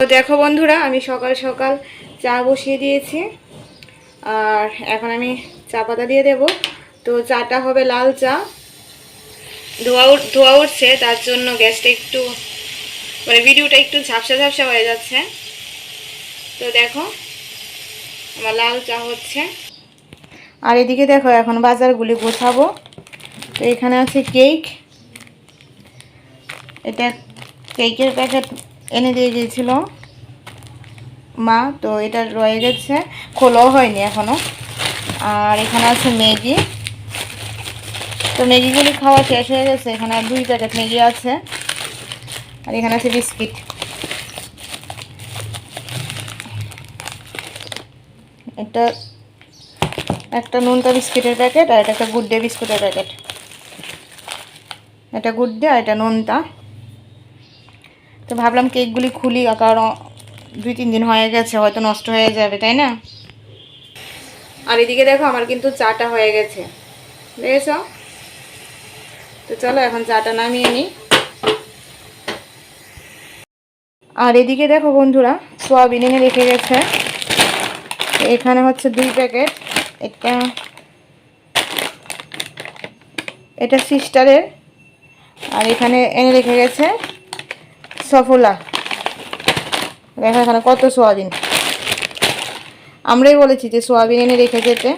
তো দেখো বন্ধুরা, আমি সকাল সকাল চা বসিয়ে দিয়েছি। আর এখন আমি চা পাতা দিয়ে দেব। তো চাটা হবে লাল চা। ধোয়া ধোয়া উঠছে, তার জন্য গ্যাসটা একটু মানে ভিডিওটা একটু ঝাপসা ঝাপসা হয়ে যাচ্ছে। তো দেখো, আমার লাল চা হচ্ছে। আর এদিকে দেখো, এখন বাজারগুলি গোছাবো। তো এখানে আছে কেক। এটা কেকের প্যাকেট এনে দিয়ে গিয়েছিল মা, তো এটা রয়ে গেছে। খোলাও হয়নি এখনও। আর এখানে আছে ম্যাগি। তো ম্যাগিগুলি খাওয়া শেষ হয়ে গেছে। এখানে দুই প্যাকেট ম্যাগি আছে। আর এখানে আছে বিস্কিট। এটা একটা নুনতা বিস্কিটের প্যাকেট আর এটা একটা গুড ডে বিস্কুটের প্যাকেট। এটা গুড ডে আর এটা নোনতা। তো ভাবলাম কেকগুলি খুলি, কারণ দুই তিন দিন হয়ে গেছে, হয়তো নষ্ট হয়ে যাবে, তাই না? আর এদিকে দেখো, আমার কিন্তু চাটা হয়ে গেছে। দেখেছ? তো চলো, এখন চাটা নামিয়ে নিই। আর এদিকে দেখো বন্ধুরা, সোয়াবিন রেখে গেছে। এখানে হচ্ছে দুই প্যাকেট। এটা এটা সিস্টারের। আর এখানে এনে রেখে গেছে সফলা। দেখো এখানে কত সোয়াবিন। আমরাই বলেছি যে সোয়াবিন এনে রেখে যেতে,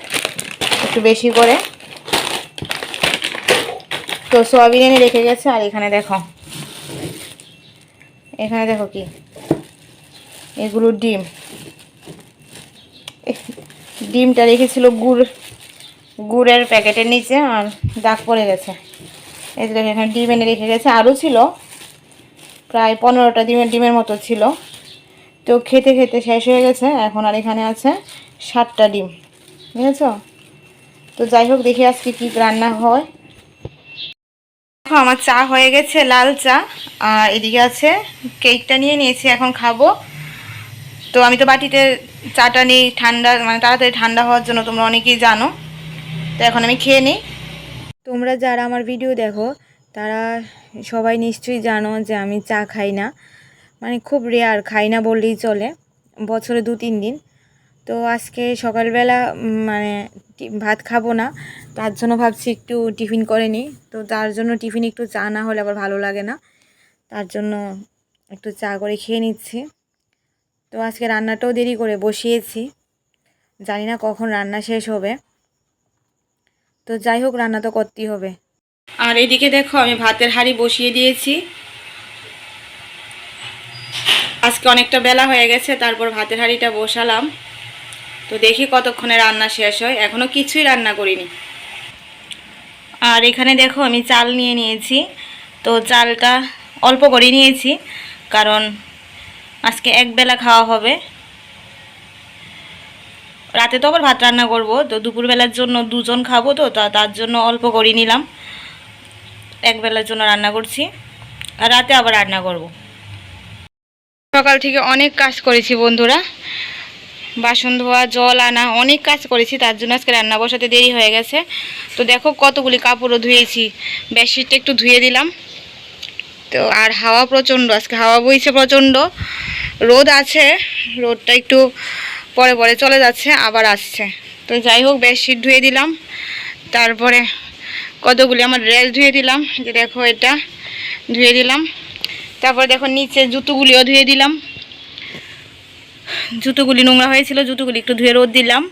একটু বেশি করে। তো সোয়াবিন এনে রেখে গেছে, আর এখানে দেখো। এখানে দেখো কি? এগুলো ডিম। ডিমটা রেখেছিল গুড়, গুড়ের প্যাকেটের নিচে, আর দাগ পড়ে গেছে। এই যে এখানে ডিম এনে রেখে গেছে। আরও ছিল প্রায় পনেরোটা ডিমের ডিমের মতো ছিল। তো খেতে খেতে শেষ হয়ে গেছে। এখন আর এখানে আছে সাতটা ডিম। বুঝেছ? তো যাই হোক, দেখি আজকে কি রান্না হয়। দেখো, আমার চা হয়ে গেছে, লাল চা। আর এদিকে আছে কেকটা নিয়ে নিয়েছি, এখন খাব। তো আমি তো বাটিতে চাটা নিই, ঠান্ডা মানে তাড়াতাড়ি ঠান্ডা হওয়ার জন্য তোমরা অনেকেই জানো। তো এখন আমি খেয়ে নিই। তোমরা যারা আমার ভিডিও দেখো তারা সবাই নিশ্চয়ই জানো যে আমি চা খাই না। মানে খুব রেয়ার খাই না বললেই চলে। বছরে দু, তিন দিন। তো আজকে সকালবেলা মানে ভাত খাব না। তার জন্য ভাবছি একটু টিফিন করে নিই। তো তার জন্য টিফিন একটু চা না হলে আবার ভালো লাগে না। তার জন্য একটু চা করে খেয়ে নিচ্ছি। তো আজকে রান্নাটাও দেরি করে বসিয়েছি। জানি না কখন রান্না শেষ হবে। তো যাই হোক, রান্না তো করতেই হবে। আর এদিকে দেখো, আমি ভাতের হাঁড়ি বসিয়ে দিয়েছি। আজকে অনেকটা বেলা হয়ে গেছে, তারপর ভাতের হাঁড়িটা বসালাম। তো দেখি কতক্ষণে রান্না শেষ হয়। এখনও কিছুই রান্না করিনি। আর এখানে দেখো, আমি চাল নিয়ে নিয়েছি। তো চালটা অল্প করে নিয়েছি, কারণ আজকে এক বেলা খাওয়া হবে। রাতে তো আবার ভাত রান্না করব, তো দুপুরবেলার জন্য দুজন খাব তো, তা তার জন্য অল্প করে নিলাম। এক বেলার জন্য রান্না করছি। আর রাতে আবার রান্না করব। সকাল থেকে অনেক কাজ করেছি বন্ধুরা। বাসন ধোয়া, জল আনা, অনেক কাজ করেছি, তার জন্য আজকে রান্না বসাতে দেরি হয়ে গেছে। তো দেখো কতগুলি কাপড়ও ধুয়েছি। বেডশিটটা একটু ধুয়ে দিলাম। তো আর হাওয়া প্রচণ্ড, আজকে হাওয়া বইছে প্রচণ্ড। রোদ আছে, রোদটা একটু পরে পরে চলে যাচ্ছে, আবার আসছে। তো যাই হোক, বেডশিট ধুয়ে দিলাম। তারপরে কতগুলি? আমার ড্রেস ধুয়ে দিলাম, যে দেখো এটা ধুয়ে দিলাম। তারপরে দেখো নিচে জুতোগুলিও ধুয়ে দিলাম। জুতোগুলি নোংরা হয়েছিল, জুতোগুলি একটু ধুয়ে রোদ দিলাম।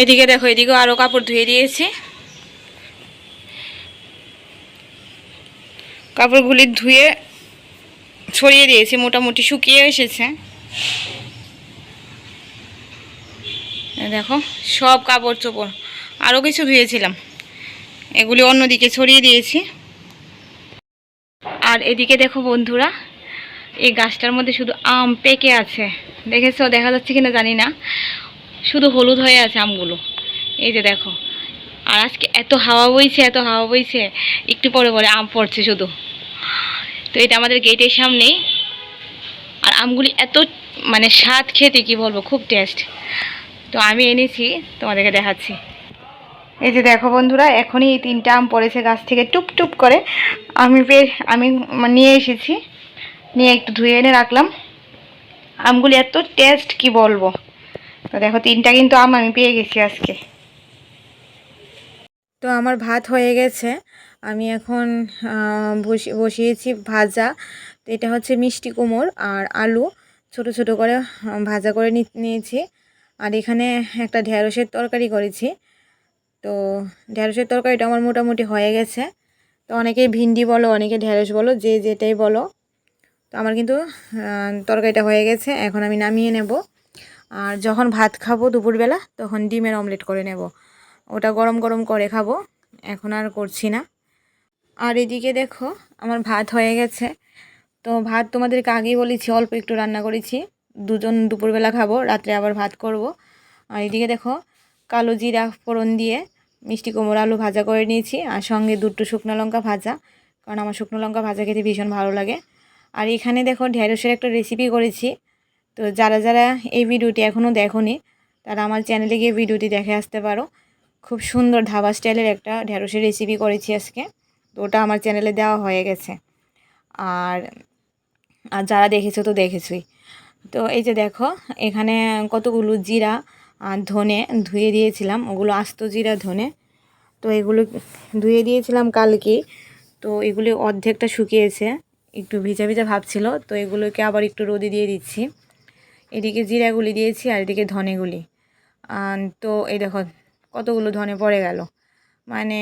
এদিকে দেখো, এদিকেও আরও কাপড় ধুয়ে দিয়েছি। কাপড়গুলি ধুয়ে ছড়িয়ে দিয়েছি, মোটামুটি শুকিয়ে এসেছে। দেখো, সব কাপড় চোপড় আরও কিছু ধুয়েছিলাম। এগুলি অন্যদিকে ছড়িয়ে দিয়েছি। আর এদিকে দেখো বন্ধুরা, এই গাছটার মধ্যে শুধু আম পেকে আছে। দেখেছ? দেখা যাচ্ছে কিনা জানি না। শুধু হলুদ হয়ে আছে আমগুলো। এই যে দেখো। আর আজকে এত হাওয়া বইছে, এত হাওয়া বইছে। একটু পরে পরে আম পড়ছে শুধু। তো এটা আমাদের গেটের সামনেই। আর আমগুলি এত মানে স্বাদ খেতে, কি বলব? খুব টেস্ট তো আমি এনেছি, তোমাদেরকে দেখাচ্ছি। এই যে দেখো বন্ধুরা, এখনই এই তিনটা আম পড়েছে গাছ থেকে টুপ টুপ করে। আমি বেশ, আমি নিয়ে এসেছি। নিয়ে একটু ধুয়ে এনে রাখলাম। আমগুলি এত টেস্ট কি বলব? তো দেখো, তিনটা কিন্তু আম আমি পেয়ে গেছি আজকে। তো আমার ভাত হয়ে গেছে। আমি এখন বসিয়েছি ভাজা। তো এটা হচ্ছে মিষ্টি কুমড় আর আলু। ছোট ছোট করে ভাজা করে নিয়েছি। আর এখানে একটা ঢ্যাঁড়সের তরকারি করেছি। তো ঢ্যাঁড়সের তরকারিটা আমার মোটামুটি হয়ে গেছে। তো অনেকে ভিন্ডি বলো, অনেকে ঢ্যাঁড়স বলো, যে যেটাই বলো। তো আমার কিন্তু তরকারিটা হয়ে গেছে, এখন আমি নামিয়ে নেব। আর যখন ভাত খাব দুপুরবেলা, তখন ডিমের অমলেট করে নেব। ওটা গরম গরম করে খাব, এখন আর করছি না। আর এদিকে দেখো, আমার ভাত হয়ে গেছে। তো ভাত তোমাদেরকে আগেই বলেছি, অল্প একটু রান্না করেছি। দুজন দুপুরবেলা খাব, রাত্রে আবার ভাত করব। আর এদিকে দেখো, কালো জিরা ফোড়ন দিয়ে মিষ্টি কুমড়ো আলু ভাজা করে নিয়েছি আর সঙ্গে দুটো শুকনো লঙ্কা ভাজা, কারণ আমার শুকনো লঙ্কা ভাজা খেতে ভীষণ ভালো লাগে। আর এখানে দেখো ঢেঁড়সের একটা রেসিপি করেছি। তো যারা যারা এই ভিডিওটি এখনও দেখোনি, তারা আমার চ্যানেলে গিয়ে ভিডিওটি দেখে আসতে পারো। খুব সুন্দর ধাবা স্টাইলের একটা ঢেঁড়সের রেসিপি করেছি আজকে। তো ওটা আমার চ্যানেলে দেওয়া হয়ে গেছে। আর আর যারা দেখেছ তো দেখেছই। তো এই যে দেখো, এখানে কতগুলো জিরা ধনে ধুয়ে দিয়েছিলাম, ওগুলো আস্ত জিরা ধনে। তো এগুলো ধুয়ে দিয়েছিলাম কালকে, তো এগুলি অর্ধেকটা শুকিয়েছে, একটু ভিজা ভিজা ভাবছিল তো এগুলোকে আবার একটু রোদে দিয়ে দিচ্ছি। এদিকে জিরাগুলি দিয়েছি আর এদিকে ধনেগুলি। তো এই দেখো কতগুলো ধনে পড়ে গেল। মানে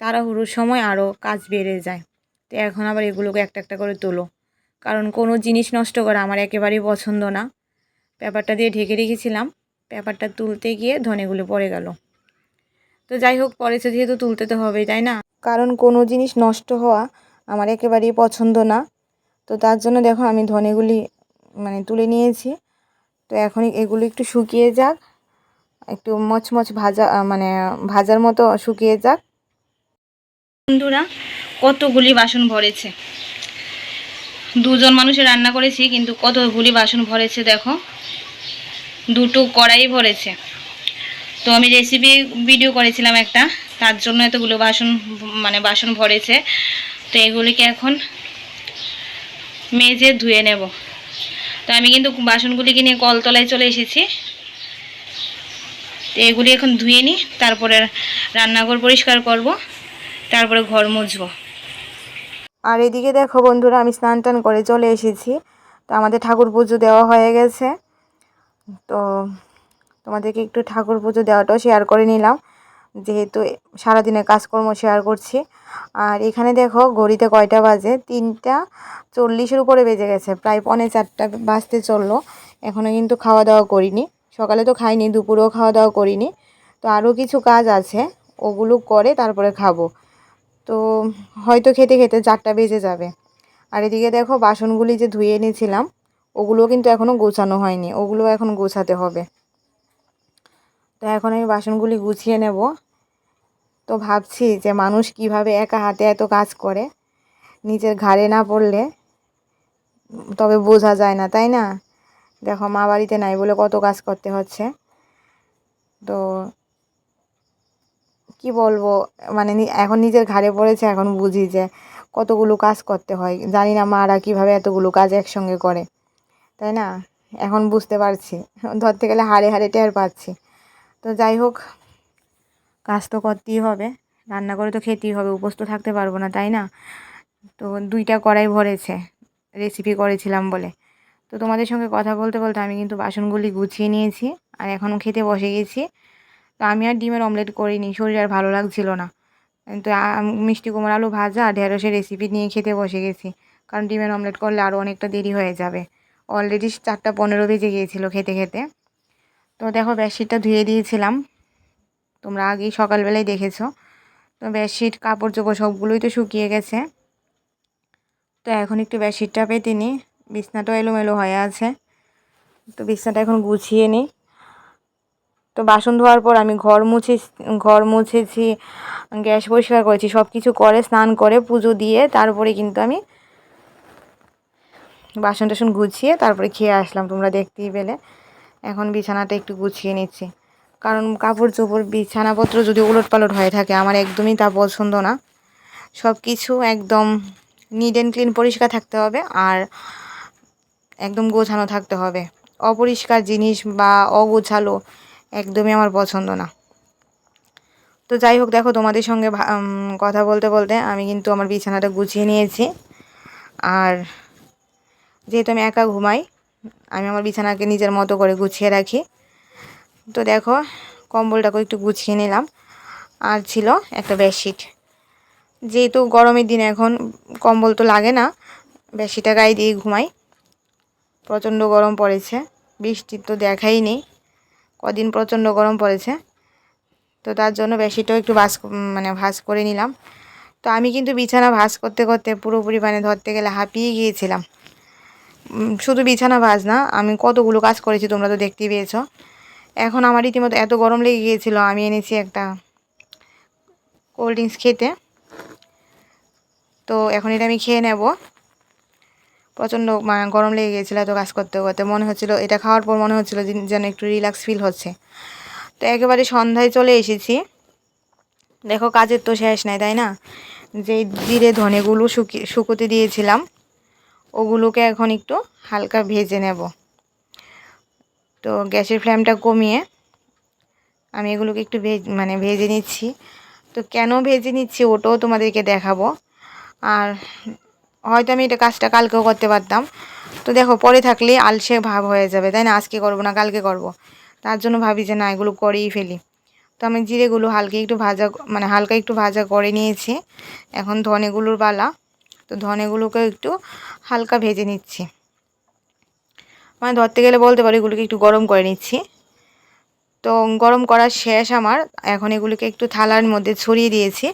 তাড়াহুড়োর সময় আরও কাজ বেড়ে যায়। তো এখন আবার এগুলোকে একটা একটা করে তোলো। কারণ কোনো জিনিস নষ্ট করা আমার একেবারেই পছন্দ না। পেপারটা দিয়ে ঢেকে রেখেছিলাম। পেপারটা তুলতে গিয়ে ধনেগুলো পড়ে গেল। তো যাই হোক পড়েছে যেহেতু তুলতে তো হবেই, তাই না? কারণ কোনো জিনিস নষ্ট হওয়া আমার একেবারেই পছন্দ না। তো তার জন্য দেখো আমি ধনেগুলি মানে তুলে নিয়েছি। তো এখন এগুলো একটু শুকিয়ে যাক। একটু মচমচ ভাজা মানে ভাজার মতো শুকিয়ে যাক। বন্ধুরা, কতগুলি বাসন ভরেছে? দুজন মানুষের রান্না করেছি, কিন্তু কতগুলি বাসন ভরেছে দেখো। দুটো কড়াই ভরেছে। তো আমি রেসিপি ভিডিও করেছিলাম একটা, তার জন্য এতগুলো বাসন মানে বাসন ভরেছে। তো এগুলিকে এখন মেজে ধুয়ে নেব। তো আমি কিন্তু বাসনগুলিকে নিয়ে কলতলায় চলে এসেছি। তো এগুলি এখন ধুয়ে নিই, তারপরে রান্নাঘর পরিষ্কার করব, তারপরে ঘর মুছবো। আর এদিকে দেখো বন্ধুরা, আমি স্নান টান করে চলে এসেছি। তো আমাদের ঠাকুর পুজো দেওয়া হয়ে গেছে। তো তোমাদেরকে একটু ঠাকুর পুজো দেওয়াটাও শেয়ার করে নিলাম। যেহেতু সারাদিনের কাজকর্ম শেয়ার করছি। আর এখানে দেখো, ঘড়িতে কয়টা বাজে? তিনটা চল্লিশের উপরে বেজে গেছে। প্রায় পৌনে চারটা বাজতে চলল। এখনও কিন্তু খাওয়া দাওয়া করিনি। সকালে তো খাইনি, দুপুরেও খাওয়া দাওয়া করিনি। তো আরও কিছু কাজ আছে। ওগুলো করে তারপরে খাব। তো হয়তো খেতে খেতে চারটা বেজে যাবে। আর এদিকে দেখো, বাসনগুলি যে ধুয়ে এনেছিলাম ওগুলো কিন্তু এখনও গোছানো হয়নি, ওগুলো এখন গোছাতে হবে। তো এখন আমি বাসনগুলি গুছিয়ে নেব। তো ভাবছি যে মানুষ কীভাবে একা হাতে এত কাজ করে, নিজের ঘাড়ে না পড়লে তবে বোঝা যায় না, তাই না? দেখো মা বাড়িতে নাই বলে কত কাজ করতে হচ্ছে। তো কি বলব মানে এখন নিজের ঘাড়ে পড়েছে, এখন বুঝি যে কতগুলো কাজ করতে হয়। জানি না মারা কীভাবে এতগুলো কাজ একসঙ্গে করে। তাই না? এখন বুঝতে পারছি। ধরতে গেলে হাড়ে হাড়ে টের পাচ্ছি। তো যাই হোক, কাজ তো করতেই হবে। রান্না করে তো খেতেই হবে, উপোস তো থাকতে পারব না, তাই না? তো দুইটা কড়াই ভরেছে রেসিপি করেছিলাম বলে। তো তোমাদের সঙ্গে কথা বলতে বলতে আমি কিন্তু বাসনগুলি গুছিয়ে নিয়েছি, আর এখনও খেতে বসে গেছি। তো আমি আর ডিমের অমলেট করিনি, শরীর আর ভালো লাগছিল না। তো মিষ্টি কুমড়ো আলু ভাজা ঢেঁড়সের রেসিপি নিয়ে খেতে বসে গেছি। কারণ ডিমের অমলেট করলে আরও অনেকটা দেরি হয়ে যাবে। অলরেডি চারটা পনেরো বেজে গিয়েছিল খেতে খেতে। তো দেখো বেডশিটটা ধুয়ে দিয়েছিলাম। তোমরা আগেই সকালবেলায় দেখেছ। তো বেডশিট কাপড় চোপড় সবগুলোই তো শুকিয়ে গেছে। তো এখন একটু বেডশিটটা পেতে নিই বিছনাটাও এলোমেলো হয়ে আছে। তো বিছনাটা এখন গুছিয়ে নিই তো বাসন ধোয়ার পর আমি ঘর মুছে ঘর মুছেছি, গ্যাস পরিষ্কার করেছি সব কিছু করে, স্নান করে, পুজো দিয়ে, তারপরে কিন্তু আমি বাসন টাসন গুছিয়ে তারপরে খেয়ে আসলাম, তোমরা দেখতেই পেলে। এখন বিছানাটা একটু গুছিয়ে নিচ্ছি। কারণ কাপড় চোপড় বিছানাপত্র যদি উলট পালট হয়ে থাকে, আমার একদমই তা পছন্দ না। সব কিছু একদম নিট অ্যান্ড ক্লিন পরিষ্কার থাকতে হবে আর একদম গোছানো থাকতে হবে। অপরিষ্কার জিনিস বা অগোছালো একদমই আমার পছন্দ না। তো যাই হোক, দেখো তোমাদের সঙ্গে কথা বলতে বলতে আমি কিন্তু আমার বিছানাটা গুছিয়ে নিয়েছি। আর যেহেতু আমি একা ঘুমাই, আমি আমার বিছানাকে নিজের মতো করে গুছিয়ে রাখি। তো দেখো কম্বলটাকে একটু গুছিয়ে নিলাম। আর ছিল একটা বেডশিট। যেহেতু গরমের দিনে এখন কম্বল তো লাগে না বেশিটা গায়ে দিয়ে ঘুমাই। প্রচণ্ড গরম পড়েছে বৃষ্টির তো দেখাই নেই কদিন প্রচণ্ড গরম পড়েছে। তো তার জন্য বেশিটাও একটু ভাস মানে ভাস করে নিলাম। তো আমি কিন্তু বিছানা ভাস করতে করতে পুরোপুরি মানে ধরতে গেলে হাঁপিয়ে গিয়েছিলাম। শুধু বিছানা ভাজ না আমি কতগুলো কাজ করেছি, তোমরা তো দেখতেই পেয়েছ। এখন আমার রীতিমতো এত গরম লেগে গিয়েছিল, আমি এনেছি একটা কোল্ড ড্রিঙ্কস খেতে। তো এখন এটা আমি খেয়ে নেব। প্রচণ্ড গরম লেগে গিয়েছিল এত কাজ করতে করতে, মনে হচ্ছিল, এটা খাওয়ার পর মনে হচ্ছিল যেন একটু রিল্যাক্স ফিল হচ্ছে। তো একেবারে সন্ধ্যায় চলে এসেছি। দেখো, কাজের তো শেষ নাই, তাই না? যে জিরে ধনেগুলো শুকি, শুকোতে দিয়েছিলাম। ওগুলোকে এখন একটু হালকা ভেজে নেব। তো গ্যাসের ফ্লেমটা কমিয়ে আমি এগুলোকে একটু ভেজ মানে ভেজে নিচ্ছি। তো কেন ভেজে নিচ্ছি ওটাও তোমাদেরকে দেখাবো। আর হয়তো আমি এটা কাজটা কালকেও করতে পারতাম। তো দেখো, পরে থাকলে আলসে ভাব হয়ে যাবে, তাই না? আজকে করব না, কালকে করব। তার জন্য ভাবি যে না, এগুলো করেই ফেলি। তো আমি জিরেগুলো হালকা একটু ভাজা মানে হালকা একটু ভাজা করে নিয়েছি। এখন ধনেগুলোর বালা তো ধনেগুলোকে একটু হালকা ভেজে নিচ্ছি। মানে ধরতে গেলে বলতে পারি এগুলোকে একটু গরম করে নিচ্ছি। তো গরম করার শেষ আমার। এখন এগুলোকে একটু থালার মধ্যে ছড়িয়ে দিয়েছি।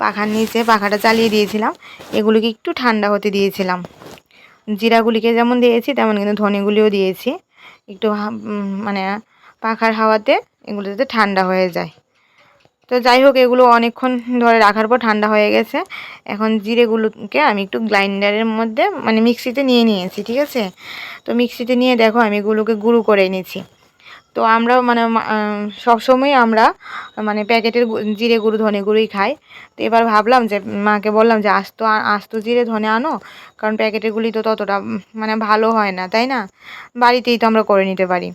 পাখার নিচে পাখাটা চালিয়ে দিয়েছিলাম। এগুলোকে একটু ঠান্ডা হতে দিয়েছিলাম। জিরাগুলিকে যেমন দিয়েছি, তেমন কিন্তু ধনেগুলিও দিয়েছি। একটু মানে পাখার হাওয়াতে এগুলো যাতে ঠান্ডা হয়ে যায়। তো যাই হোক, এগুলো অনেকক্ষণ ধরে রাখার পর ঠান্ডা হয়ে গেছে। এখন জিরেগুলোকে আমি একটু গ্রাইন্ডারের মধ্যে মানে মিক্সিতে নিয়ে নিয়েছি, ঠিক আছে? তো মিক্সিতে নিয়ে দেখো, আমি এগুলোকে গুঁড়ো করে নিয়েছি তো আমরা মানে সবসময় আমরা মানে প্যাকেটের জিরে গুঁড়ো, ধনে গুঁড়োই খাই। তো এবার ভাবলাম যে, মাকে বললাম যে, আস্ত আস্ত জিরে ধনে আনো, কারণ প্যাকেটেরগুলি তো ততটা মানে ভালো হয় না, তাই না? বাড়িতেই তো আমরা করে নিতে পারি।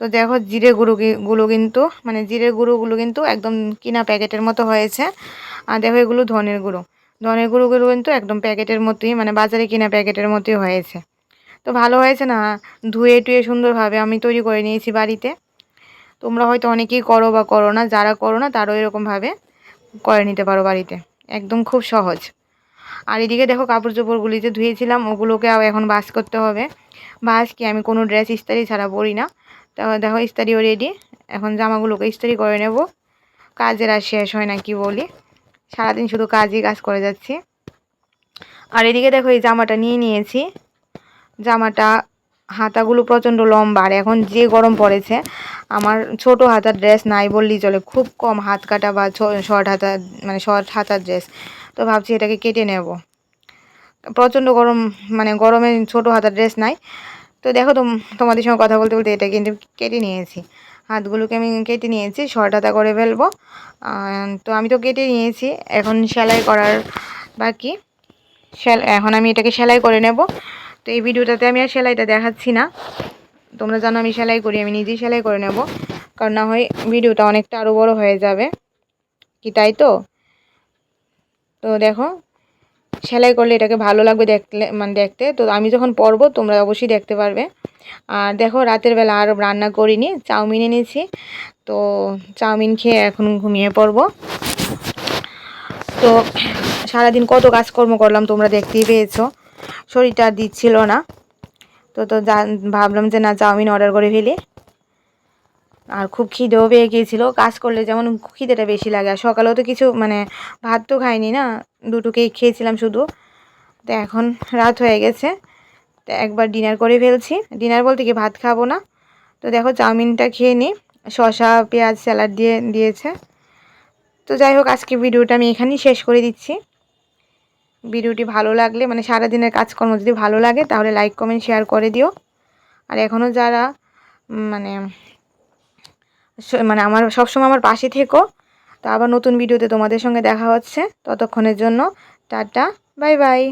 তো দেখো জিরে গুঁড়ো গুলো কিন্তু মানে জিরে গুঁড়োগুলো কিন্তু একদম কিনা প্যাকেটের মতো হয়েছে। আর দেখো এগুলো ধনের গুঁড়ো। ধনের গুঁড়োগুলো কিন্তু একদম প্যাকেটের মতোই মানে বাজারে কিনা প্যাকেটের মতোই হয়েছে। তো ভালো হয়েছে না? ধুয়ে টুয়ে সুন্দরভাবে আমি তৈরি করে নিয়েছি বাড়িতে। তোমরা হয়তো অনেকেই করো বা করো না, যারা করো না তারও এরকমভাবে করে নিতে পারো বাড়িতে। একদম খুব সহজ। আর এদিকে দেখো কাপড় চোপড়গুলি যে ধুয়েছিলাম, ওগুলোকে এখন বাস করতে হবে। বাস কি আমি কোনো ড্রেস ইস্তারি ছাড়া পরি না। দেখো ইস্তারিও রেডি এখন জামাগুলোকে ইস্তারি করে নেব। কাজের আর শেষ হয় না, কি বলি? সারাদিন শুধু কাজই কাজ করে যাচ্ছি। আর এদিকে দেখো, এই জামাটা নিয়ে নিয়েছি। জামাটা, হাতাগুলো প্রচণ্ড লম্বা। আর এখন যে গরম পড়েছে, আমার ছোট হাতার ড্রেস নাই বললেই চলে। খুব কম হাত কাটা বা শর্ট হাতা মানে শর্ট হাতার ড্রেস তো ভাবছি এটাকে কেটে নেব। প্রচণ্ড গরম মানে গরমে ছোট হাতার ড্রেস নাই। তো দেখো তোমাদের সঙ্গে কথা বলতে বলতে এটা কিন্তু কেটে নিয়েছি। হাতগুলোকে আমি কেটে নিয়েছি শর্ট হাতা করে ফেলব। তো আমি তো কেটে নিয়েছি, এখন সেলাই করার বাকি। এখন আমি এটাকে সেলাই করে নেব। তো এই ভিডিওটাতে আমি আর সেলাইটা দেখাচ্ছি না। তোমরা জানো আমি সেলাই করি, আমি নিজেই সেলাই করে নেব। কারণ না হয় ভিডিওটা অনেকটা আরও বড় হয়ে যাবে। কি তাই তো? তো দেখো সেলাই করলে এটাকে ভালো লাগবে দেখলে মানে দেখতে। তো আমি যখন পরবো, তোমরা অবশ্যই দেখতে পারবে। আর দেখো, রাতের বেলা আর রান্না করিনি, চাউমিন এনেছি। তো চাউমিন খেয়ে এখন ঘুমিয়ে পড়ব। তো সারাদিন কত কাজকর্ম করলাম তোমরা দেখতেই পেয়েছ। শরীরটা দিচ্ছিল না। তো তো ভাবলাম যে না, চাউমিন অর্ডার করে ফেলি। আর খুব খিদেও পেয়ে গিয়েছিল। কাজ করলে যেমন খিদেটা বেশি লাগে। আর সকালেও তো কিছু মানে ভাত তো খাইনি না? দুটো কেক খেয়েছিলাম শুধু। তো এখন রাত হয়ে গেছে। তো একবার ডিনার করে ফেলছি। ডিনার বলতে কি ভাত খাব না? তো দেখো চাউমিনটা খেয়ে নিই শশা পেঁয়াজ, স্যালাড দিয়ে দিয়েছে। তো যাই হোক, আজকে ভিডিওটা আমি এখানেই শেষ করে দিচ্ছি। ভিডিওটি ভালো লাগলে মানে সারাদিনের কাজকর্ম যদি ভালো লাগে, তাহলে লাইক কমেন্ট শেয়ার করে দিও। আর এখনও যারা মানে মানে আমার সবসময় আমার পাশে থেকো। তো আবার নতুন ভিডিওতে তোমাদের সঙ্গে দেখা হচ্ছে। ততক্ষণের জন্য টাটা, বাই বাই।